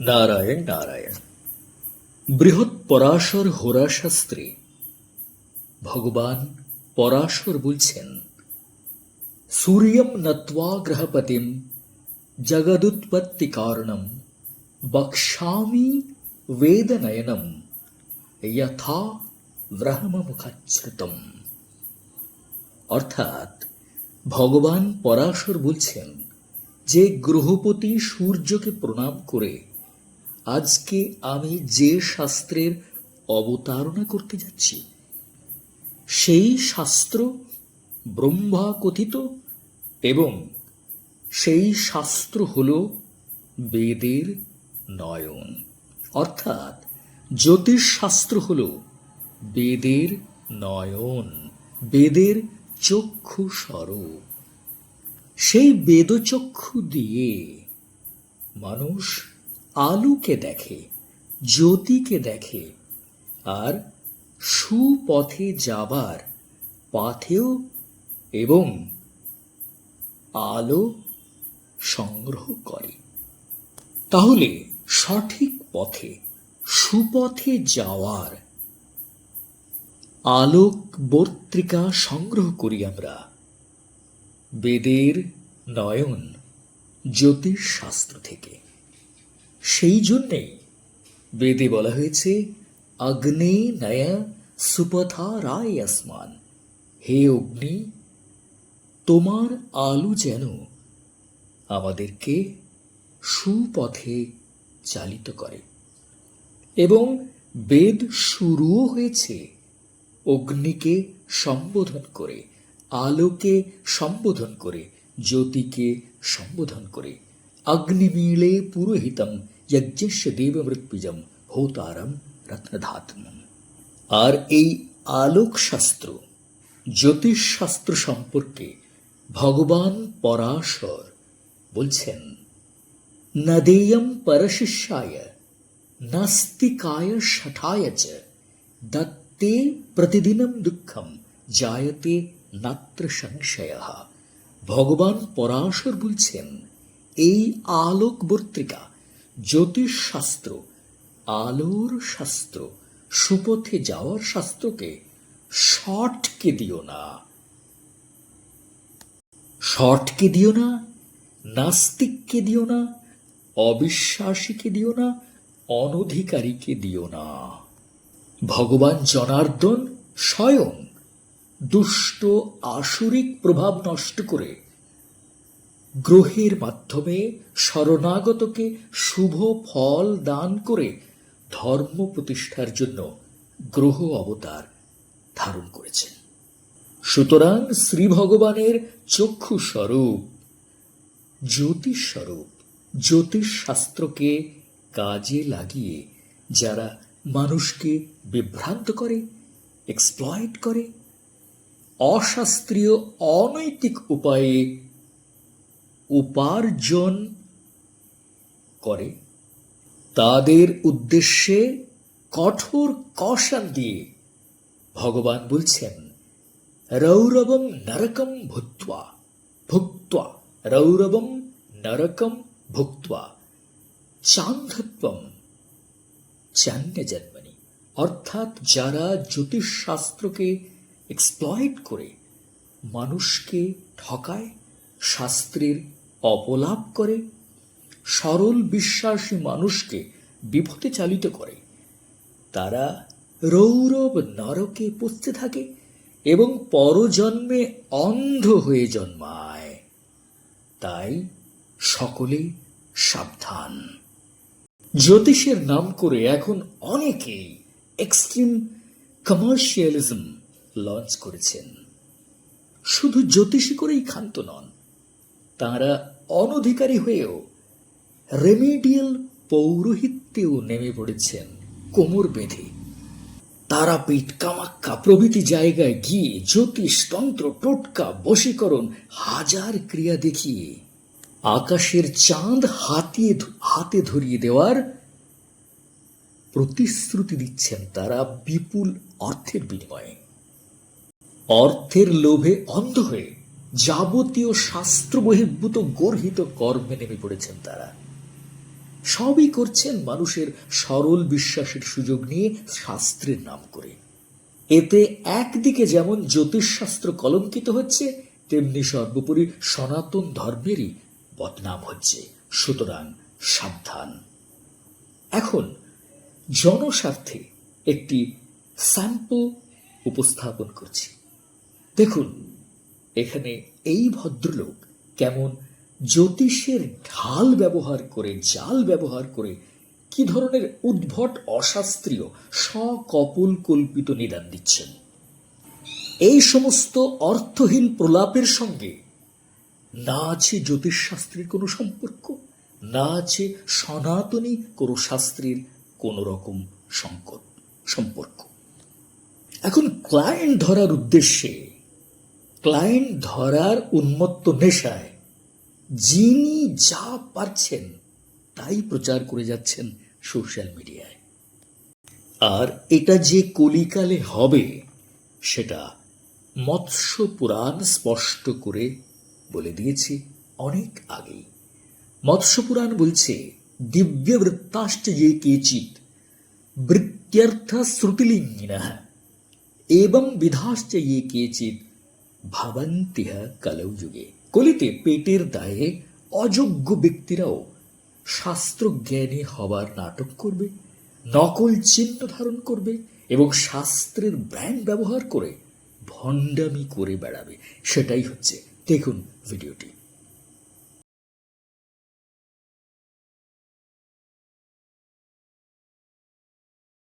নারায়ণ নারায়ণ। বৃহৎ পরাশর হোরা শাস্ত্রে ভগবান পরাশর বলছেন, সূর্যম নত্বা গ্রহপতিম জগদুৎপত্তি কারণম বক্ষ্যামি বেদনয়নম যথা ব্রহ্মমুখাচ্ছ্রুতম অর্থাৎ ভগবান পরাশর বলছেন, যে গ্রহপতি সূর্যকে প্রণাম করে আজকে আমি যে শাস্ত্রের অবতারণা করতে যাচ্ছি, সেই শাস্ত্র ব্রহ্মা কথিত এবং সেই শাস্ত্র হল বেদের নয়ন। অর্থাৎ জ্যোতিষ শাস্ত্র হল বেদের নয়ন, বেদের চক্ষু স্বরূপ। সেই বেদচক্ষু দিয়ে মানুষ আলোকে দেখে, জ্যোতিকে দেখে আর সুপথে যাবার পাথেও এবং আলো সংগ্রহ করে। তাহলে সঠিক পথে, সুপথে যাওয়ার আলোক বর্ত্রিকা সংগ্রহ করি আমরা। বেদের নয়ন জ্যোতিষ শাস্ত্র থেকে। সেই জন্যেই বেদে বলা হয়েছে অগ্নে নয়া সুপথা রায় আসমান। হে অগ্নি, তোমার আলো যেন আমাদেরকে সুপথে চালিত করে। এবং বেদ শুরুও হয়েছে অগ্নিকে সম্বোধন করে, আলোকে সম্বোধন করে, জ্যোতিকে সম্বোধন করে। অগ্নিমীলে পুরোহিতম যজ্ঞস্য দেবমৃত্যুজম হোতারম রত্নধাতম আর এই আলোক শাস্ত্র জ্যোতিষ শাস্ত্র সম্পর্কে ভগবান পরাশর বলছেন নদেয়ম পরশিষ্যায় নাস্তিকায় শঠায় চ দত্তে প্রতিদিনম দুঃখম জায়তে নাত্র সংশয় ভগবান পরাশর বলছেন এই আলোক বর্তিকা জ্যোতিষ শাস্ত্র আলোর শাস্ত্র, সুপথে যাওয়ার শাস্ত্রকে শর্টকে দিও না। শর্টকে দিও না, নাস্তিককে দিও না, অবিশ্বাসীকে দিও না, অনধিকারীকে দিও না। ভগবান জনার্দন স্বয়ং দুষ্ট আসরিক প্রভাব নষ্ট করে গ্রহের মাধ্যমে শরণাগতকে শুভ ফল দান করে ধর্ম প্রতিষ্ঠার জন্য গ্রহ অবতার ধারণ করেছেন। সুতরাং শ্রী ভগবানের চক্ষু স্বরূপ, জ্যোতিষ স্বরূপ কাজে লাগিয়ে যারা মানুষকে বিভ্রান্ত করে এক্সপ্লয়েট করে, অশাস্ত্রীয় অনৈতিক উপায়ে উপার্জন করে। তাদের উদ্দেশ্যে কঠোর কষান দিয়ে ভগবান বলছেন, রৌরবম নরকম ভুক্ত্বা ভুক্ত্বা রৌরবম নরকম ভুক্ত্বা চান্ধত্বম চান্য জন্মনি। অর্থাৎ যারা জ্যোতিষ শাস্ত্রকে এক্সপ্লয়েট করে, মানুষকে ঠকায়, শাস্ত্রের অপলাপ করে, সরল বিশ্বাসী মানুষকে বিপথে চালিত করে। তারা রৌরব নরকে পচতে থাকে এবং পরজন্মে অন্ধ হয়ে জন্মায়। তাই সকলে সাবধান। জ্যোতিষের নাম করে এখন অনেকেই এক্সট্রিম কমার্শিয়ালিজম লঞ্চ করেছেন। শুধু জ্যোতিষী করেই ক্ষান্ত নন তারা অনধিকারী হয়েও রেমিডিয়াল পৌরোহিত্যেও নেমে পড়েছেন কোমর বেঁধে। তারাপীঠ কামাক্কা প্রভৃতি জায়গায় গিয়ে জ্যোতিষ তন্ত্র টোটকা বশীকরণ হাজার ক্রিয়া দেখিয়ে আকাশের চাঁদ হাতিয়ে হাতে ধরিয়ে দেওয়ার প্রতিশ্রুতি দিচ্ছেন তারা বিপুল অর্থের বিনিময়ে। অর্থের লোভে অন্ধ হয়ে যাবতীয় শাস্ত্র বহির্ভূত গর্হিত কর্মে নেমে পড়েছেন তারা। সবই করছেন মানুষের সরল বিশ্বাসের সুযোগ নিয়ে শাস্ত্রের নাম করে। এতে একদিকে যেমন জ্যোতিষশাস্ত্র কলঙ্কিত হচ্ছে, তেমনি সর্বোপরি সনাতন ধর্মেরই বদনাম হচ্ছে। সুতরাং সাবধান। এখন জনস্বার্থে একটি স্যাম্পল উপস্থাপন করছি। দেখুন এখানে এই ভদ্রলোক কেমন জ্যোতিষের ঢাল ব্যবহার করে, জাল ব্যবহার করে কি ধরনের উদ্ভট, অশাস্ত্রীয়, সকপল কল্পিত নিদান দিচ্ছেন। এই সমস্ত অর্থহীন প্রলাপের সঙ্গে না আছে জ্যোতিষশাস্ত্রের কোনো সম্পর্ক, না আছে সনাতনী কোনো শাস্ত্রের কোনো রকম সংকট, সম্পর্ক। এখন ক্লায়েন্ট ধরার উদ্দেশ্যে ক্লায়েন্ট ধরার উন্মত্ত নেশায় যিনি যা পারছেন তাই প্রচার করে যাচ্ছেন সোশ্যাল মিডিয়ায়। আর এটা যে কলিকালে হবে, সেটা মৎস্য পুরাণ স্পষ্ট করে বলে দিয়েছে অনেক আগেই। মৎস্য পুরাণ বলছে, দিব্য বৃত্তাশ্চ যে কেচিত বৃত্ত্যর্থ শ্রুতিলিঙ্গিন, এবং বিধাশ্চ ये কেচিত ভাবন্তিহ কালৌ যুগে। কলিতে পেটের দায়ে অযোগ্য ব্যক্তিরাও শাস্ত্র জ্ঞানী হবার নাটক করবে, নকল চিহ্ন ধারণ করবে এবং শাস্ত্রের ব্র্যান্ড ব্যবহার করে ভণ্ডামি করে বেড়াবে। সেটাই হচ্ছে। দেখুন ভিডিওটি।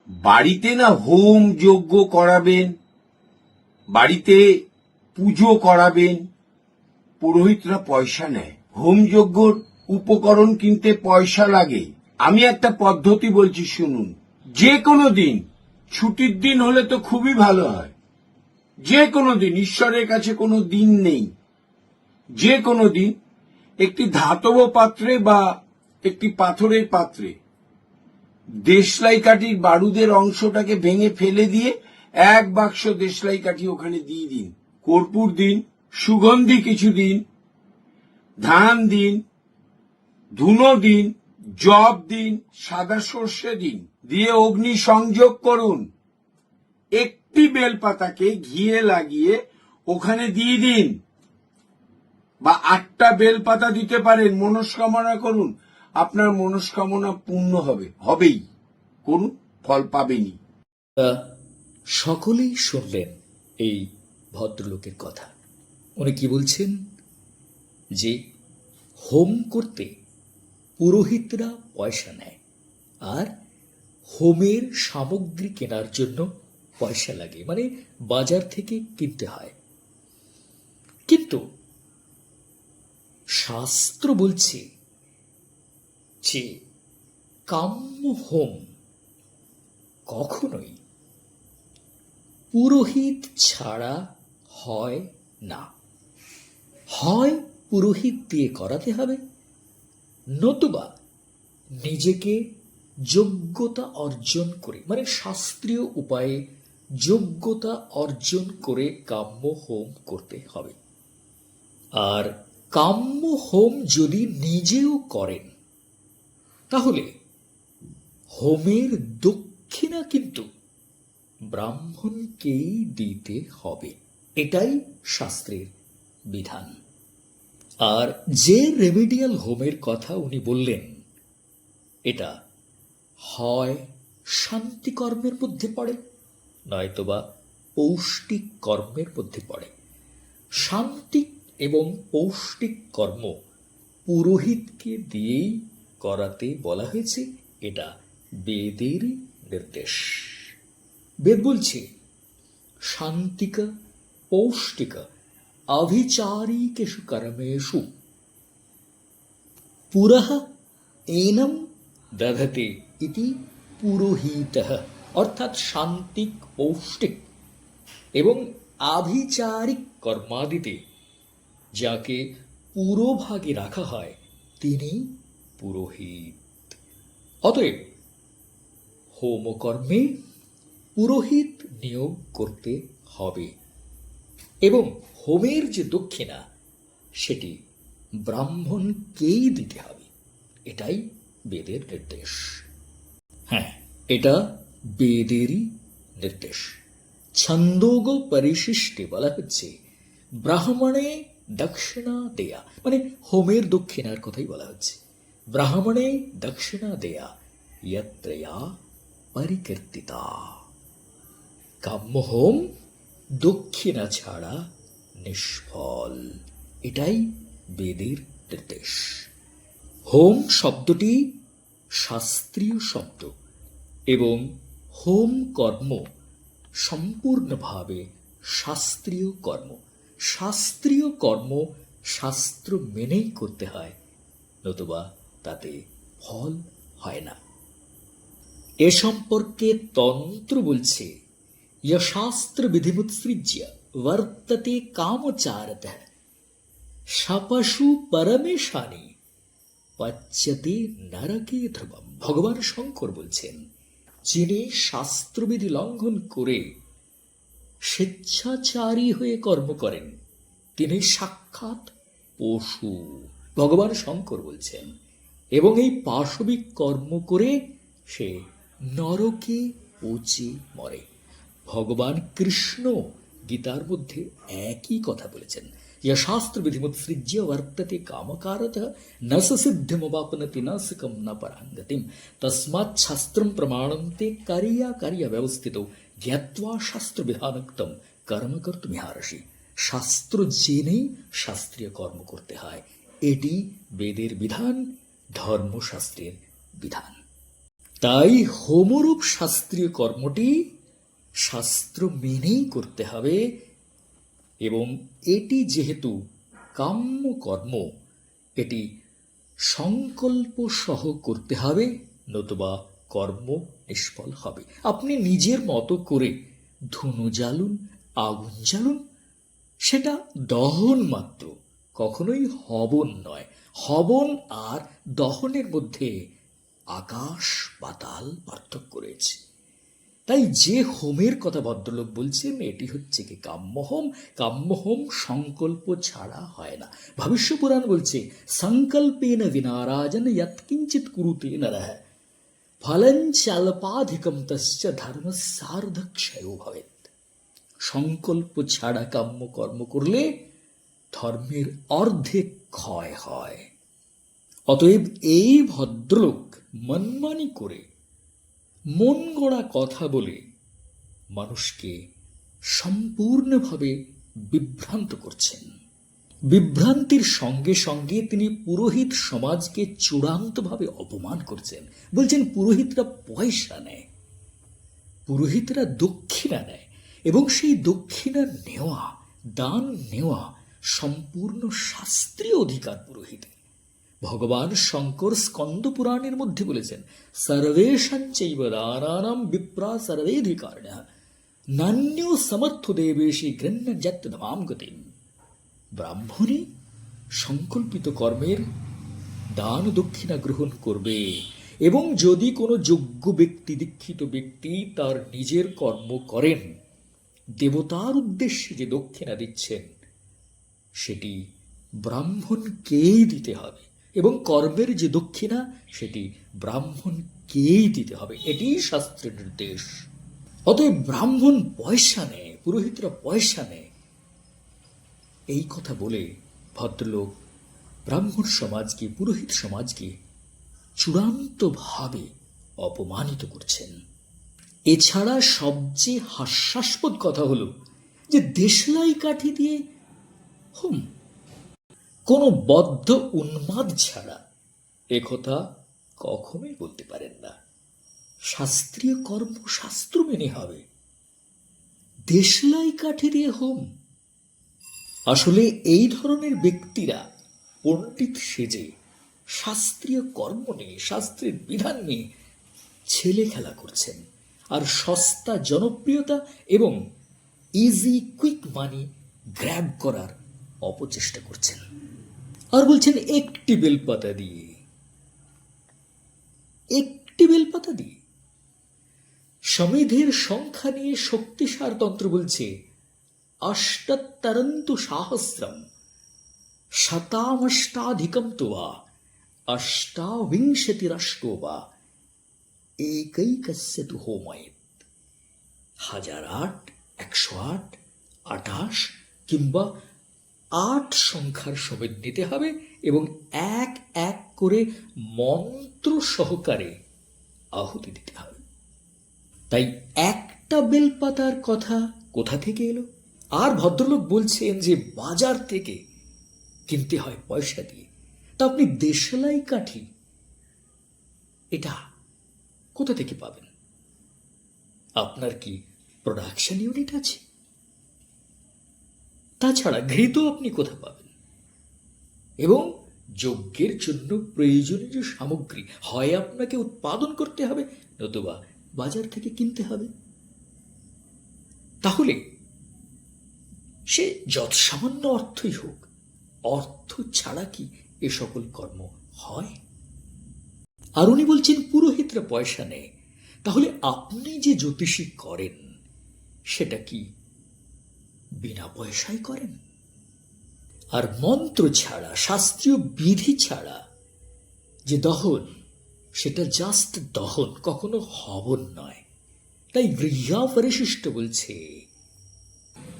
বাড়িতে না হোম যজ্ঞ করাবেন? বাড়িতে পুজো করাবেন, পুরোহিতরা পয়সা নেয়। হোম যজ্ঞর উপকরণ কিনতে পয়সা লাগে। আমি একটা পদ্ধতি বলছি, শুনুন। যে কোনো দিন, ছুটির দিন হলে তো খুবই ভালো হয়। যে কোনো দিন, ঈশ্বরের কাছে কোনো দিন নেই। যে কোনো দিন, একটি ধাতব পাত্রে বা একটি পাথরের পাত্রে। দেশলাই কাঠির বারুদের অংশটাকে ভেঙে ফেলে দিয়ে এক বাক্স দেশলাই কাঠি ওখানে দিয়ে দিন। কর্পূর দিন, সুগন্ধি কিছু দিন, ধান দিন, ধুনো দিন, জব দিন, সাদা সর্ষে দিন। দিয়ে অগ্নি সংযোগ করুন। একটি বেলপাতাকে ঘিয়ে লাগিয়ে ওখানে দিয়ে দিন। বা আটটা বেলপাতা দিতে পারেন, মনস্কামনা করুন। আপনার মনস্কামনা পূর্ণ হবে, হবেই। করুন, ফল পাবেনই। তা সকলেই শুনলেন এই ভদ্রলোকের কথা। উনি কি বলছেন? যে হোম করতে পুরোহিতরা পয়সা নেয় আর হোমের সামগ্রী কেনার জন্য পয়সা লাগে। মানে বাজার থেকে কিনতে হয়। কিন্তু শাস্ত্র বলছে যে কাম্য হোম কখনোই পুরোহিত ছাড়া হয় না। হয় পুরোহিত দিয়ে করাতে হবে, নতুবা নিজেকে যোগ্যতা অর্জন করে মানে শাস্ত্রীয় উপায়ে যোগ্যতা অর্জন করে কাম্য হোম করতে হবে। আর কাম্য হোম যদি নিজেও করেন, তাহলে হোমের দক্ষিণা কিন্তু ব্রাহ্মণকেই দিতে হবে। এটাই শাস্ত্রের বিধান। আর যে রেমিডিয়াল হোমের কথা উনি বললেন, এটা হয় শান্তি কর্মের মধ্যে পড়ে, নয়তোবা পৌষ্টিক কর্মের মধ্যে পড়ে। শান্তি এবং পৌষ্টিক কর্ম পুরোহিতকে দিয়েই করাতে বলা হয়েছে, এটা বেদের নির্দেশ। বেদ বলছে, শান্তিকা পৌষ্টিকা অভিচারিকেষু কর্মেষু পুরः এনম দধতে ইতি পুরোহিত, অর্থাৎ শান্তিক পৌষ্টিক এবং আভিচারিক কর্মাদিতে, যাকে পুরোভাগে রাখা হয়, তিনি পুরোহিত। অতএব হোমকর্মে পুরোহিত নিয়োগ করতে হবে। এবং হোমের যে দক্ষিণা, সেটি ব্রাহ্মণকেই দিতে হবে? এটাই বেদের নির্দেশ। হ্যাঁ এটা বেদেরই নির্দেশ। ছন্দোগ পরিশিষ্টে বলা হচ্ছে, ব্রাহ্মণে দক্ষিণা দেয়া মানে হোমের দক্ষিণার কথাই বলা হচ্ছে। ব্রাহ্মণে দক্ষিণা দেয়া, ইয়ত্রয়া পরিকীর্তিতা। কাম্য হোম দক্ষিণা ছাড়া নিষ্ফল। এটাই বেদের নির্দেশ। হোম শব্দটি শাস্ত্রীয় শব্দ এবং হোম কর্ম সম্পূর্ণভাবে শাস্ত্রীয় কর্ম। শাস্ত্রীয় কর্ম শাস্ত্র মেনেই করতে হয়, নতুবা তাতে ফল হয় না। এ সম্পর্কে তন্ত্র বলছে यशास्त्र विधिमुत्सृज्य वर्तते कामचारत সাপাশু পরমেশানি পাচ্যতে নরকে ধ্রুবম ভগবান শঙ্কর বলছেন যিনি শাস্ত্রবিধি লঙ্ঘন করে স্বেচ্ছাচারী হয়ে কর্ম করেন তিনি সাক্ষাৎ পশু ভগবান শঙ্কর বলছেন এবং এই পাশবিক কর্ম করে সে নরকে পচে মরে ভগবান কৃষ্ণ গীতার মধ্যে একই কথা বলেছেন। যশাস্ত্রবিধিমত সৃজ্য বর্ততে কামকারত ন সিদ্ধিমবাপনতি ন সুখম না পরাঙ্গতিম তসমাৎ শাস্ত্রম প্রমাণম তে কারিয়া কারিয়া ব্যবস্থিত জ্ঞাত্বা শাস্ত্রবিধানক্তম কর্ম কর্তুমি হারসি শাস্ত্র জেনেই শাস্ত্রীয় কর্ম করতে হয় এটি বেদের বিধান ধর্মশাস্ত্রের বিধান তাই হোমরূপ শাস্ত্রীয় কর্মটি শাস্ত্র মেনেই করতে হবে। এবং এটি যেহেতু কাম্য কর্ম, এটি সংকল্প সহ করতে হবে, নতুবা কর্ম নিষ্ফল হবে। আপনি নিজের মতো করে ধুনো জ্বালুন, আগুন জ্বালুন, সেটা দহন মাত্র, কখনোই হবন নয়। হবন আর দহনের মধ্যে আকাশ পাতাল পার্থক্য রয়েছে। তাই যে হোমের কথা ভদ্রলোক বলছেন, এটি হচ্ছে কি কাম্যহোম কাম্যহোম সংকল্প ছাড়া হয় না। ভবিষ্য পুরাণ বলছে, সংকল্পেন বিনারাজন যৎকিঞ্চিত কুরুতে নরহ ফলঞ্চাল্পাধিকম তস্য ধর্ম সার্ধক্ষয় ভবেত সংকল্প ছাড়া কাম্য কর্ম করলে ধর্মের অর্ধেক ক্ষয় হয়। অতএব এই ভদ্রলোক মনমানি করে মন গড়া কথা বলে মানুষকে সম্পূর্ণভাবে বিভ্রান্ত করছেন। বিভ্রান্তির সঙ্গে সঙ্গে তিনি পুরোহিত সমাজকে চূড়ান্তভাবে অপমান করছেন। বলছেন, পুরোহিতরা পয়সা নেয়, পুরোহিতরা দক্ষিণা নেয় এবং সেই দক্ষিণা নেওয়া, দান নেওয়া সম্পূর্ণ শাস্ত্রীয় অধিকার পুরোহিতের। ভগবান শঙ্কর স্কন্দ পুরাণের মধ্যে বলেছেন সর্বেশাঞ্চৈব দানানাম বিপ্রা সর্বেধিকারিণ। নান্য সমর্থ দেবেশি গৃহ্য জাত ধমাম গতি ব্রাহ্মণই সংকল্পিত কর্মের দান দক্ষিণা গ্রহণ করবে এবং যদি কোনো যোগ্য ব্যক্তি, দীক্ষিত ব্যক্তি তার নিজের কর্ম করেন, দেবতার উদ্দেশ্যে যে দক্ষিণা দিচ্ছেন, সেটি ব্রাহ্মণকেই দিতে হবে। এবং কর্মের যে দক্ষিণা, সেটি ব্রাহ্মণকেই দিতে হবে? এটি শাস্ত্রের নির্দেশ। অতএব ব্রাহ্মণ পয়সা নেয়, পুরোহিতরা পয়সা নেয়। এই কথা বলে ভদ্রলোক ব্রাহ্মণ সমাজকে, পুরোহিত সমাজকে চূড়ান্তভাবে অপমানিত করছেন। এছাড়া সবচেয়ে হাস্যাস্পদ কথা হলো যে দেশলাই কাঠি দিয়ে, হুম কোনো বদ্ধ উন্মাদ ছাড়া একথা কখনোই বলতে পারেন না। শাস্ত্রীয় কর্ম শাস্ত্র মেনে হবে। দেশলাই কাঠি দিয়ে হোম। আসলে এই ধরনের ব্যক্তিরা পণ্ডিত সেজে শাস্ত্রীয় কর্ম নিয়ে, শাস্ত্রের বিধান নিয়ে ছেলে খেলা করছেন। আর সস্তা জনপ্রিয়তা এবং ইজি কুইক মানি গ্র্যাব করার অপচেষ্টা করছেন। আর বলছেন একটি বেলপাতা দিয়ে। একটি বেলপাতা দিয়ে। সমিধের সংখ্যা নিয়ে শক্তিসার তন্ত্র বলছে অষ্টোত্তরন্তু সাহস্রম, শতামষ্টাধিকম তোয়া অষ্টাবিংশতিরষ্টो বা একৈকস্য তু হোময়েত। হাজার আট, একশো আট, আঠাশ, কিংবা আট সংখ্যার সমেত নিতে হবে এবং এক এক করে মন্ত্র সহকারে আহুতি দিতে হবে। তাই একটা বেলপাতার কথা কোথা থেকে এলো? আর ভদ্রলোক বলছেন যে বাজার থেকে কিনতে হয় পয়সা দিয়ে। তা আপনি দেশলাই কাঠি, এটা কোথা থেকে পাবেন? আপনার কি প্রোডাকশন ইউনিট আছে? তাছাড়া ঘৃত আপনি কোথা পাবেন? এবং যজ্ঞের জন্য প্রয়োজনীয় সামগ্রী, হয় আপনাকে উৎপাদন করতে হবে, নতুবা বাজার থেকে কিনতে হবে। তাহলে, সে যত সামান্য অর্থই হোক, অর্থ ছাড়া কি এ সকল কর্ম হয়? আর উনি বলছেন, পুরোহিতরা পয়সা নেয়। তাহলে আপনি যে জ্যোতিষী করেন, সেটা কি বিনা পয়সায় করেন। আর মন্ত্র ছাড়া, শাস্ত্রীয় বিধি ছাড়া যে দহন, সেটা জাস্ট দহন কখনো হবন নয়। তাই গৃহা পরিশিষ্ট বলছে,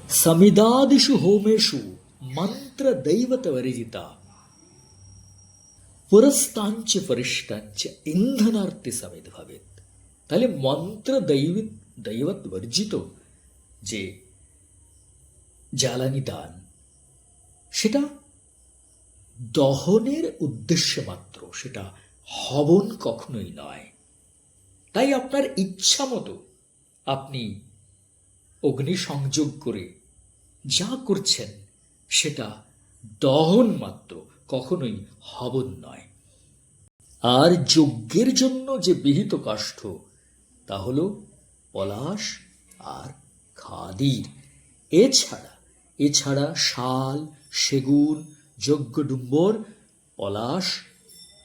সমিদাদিষু হোমেষু মন্ত্র দৈবত বরিজিতা, পুরস্তাঞ্চ পরিষ্টাঞ্চ ইন্ধনার্থে সমেত ভবেত। তাহলে মন্ত্র দৈবিত দৈবত বর্জিত যে জ্বালানি দান সেটা দহনের উদ্দেশ্যে মাত্র, সেটা হবন কখনোই নয়। তাই আপনার ইচ্ছা মতো আপনি অগ্নি সংযোগ করে যা করছেন, সেটা দহন মাত্র, কখনোই হবন নয়। আর যজ্ঞের জন্য যে বিহিত কাষ্ঠ, তা হল পলাশ আর খাদির। এছাড়া এছাড়া শাল, সেগুন যজ্ঞডুম্বর পলাশ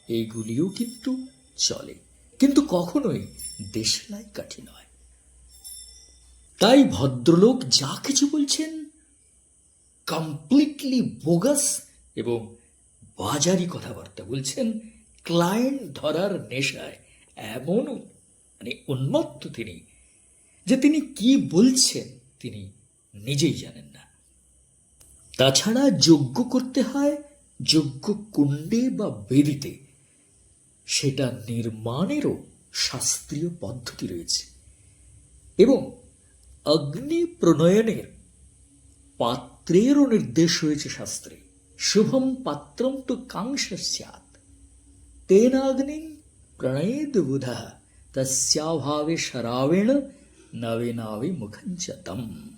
এইগুলিও কিন্তু চলে। কিন্তু কখনোই দেশলাই কাঠি নয়। তাই ভদ্রলোক যা কিছু বলছেন কমপ্লিটলি বোগাস এবং বাজারি কথাবার্তা বলছেন ক্লায়েন্ট ধরার নেশায়। এমন মানে উন্মত্ত তিনি যে তিনি কি বলছেন তিনি নিজেই জানেন না। তাছাড়া যজ্ঞ করতে হয় যজ্ঞ কুণ্ডে বা বেদিতে। সেটা নির্মাণেরও শাস্ত্রীয় পদ্ধতি রয়েছে। এবং অগ্নি প্রণয়নের পাত্রেরও নির্দেশ রয়েছে শাস্ত্রে। শুভম পাত্রম তো কাংস স্যাৎ তেনাগ্নি প্রণয়েদ বুধ। তস্যাভাবে শরাবেণ নবেনাবে মুখঞ্চ তম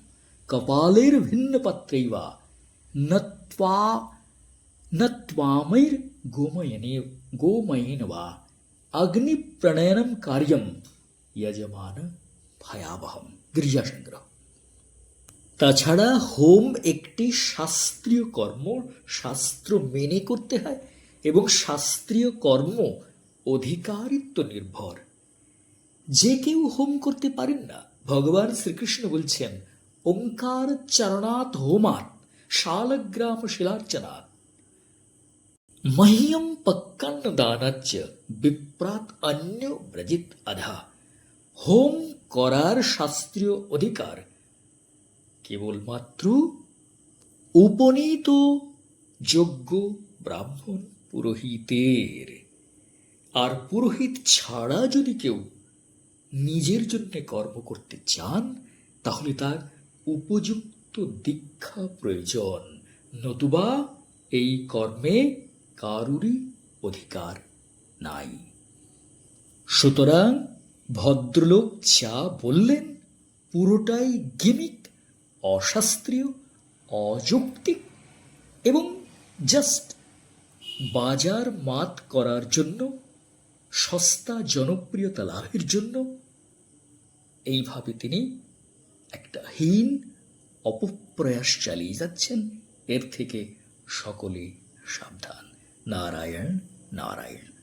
কপালের ভিন্ন পত্রৈবা। নত্বা ನತ್ವಾ నత్వామైర్ గోమయనే గోమయనవా అగ్ని ప్రణయనం కార్యం యజమాన ভয়াবহম গির্জাসংগ্রহ তাছাড়া হোম একটি শাস্ত্রীয় কর্ম, শাস্ত্র মেনে করতে হয় এবং শাস্ত্রীয় কর্ম অধিকারিত্ব নির্ভর। যে কেউ হোম করতে পারেন না। ভগবান শ্রীকৃষ্ণ বলছেন, ওঙ্কার চারণাৎ হোমাত শালগ্রাম শিলার্চনাৎ মহ্যম পক্কান্ন দানাচ্য বিপ্রাত অন্য ব্রজিত আধা হোম করার শাস্ত্রীয় অধিকার কেবলমাত্র উপনীত যোগ্য ব্রাহ্মণ পুরোহিতের আর পুরোহিত ছাড়া যদি কেউ নিজের জন্য কর্ম করতে চান তাহলে তার উপযুক্ত দীক্ষা প্রয়োজন। নতুবা এই কর্মে কারুরই অধিকার নাই। সুতরাং ভদ্রলোক যা বললেন পুরোটাই গিমিক, অশাস্ত্রীয়, অযৌক্তিক এবং জাস্ট বাজার মাত করার জন্য, সস্তা জনপ্রিয়তা লাভের জন্য। এইভাবে তিনি একটা হীন অপপ্রয়াস চালিয়ে যাচ্ছেন। এর থেকে সকলে সাবধান। নারায়ণ নারায়ণ।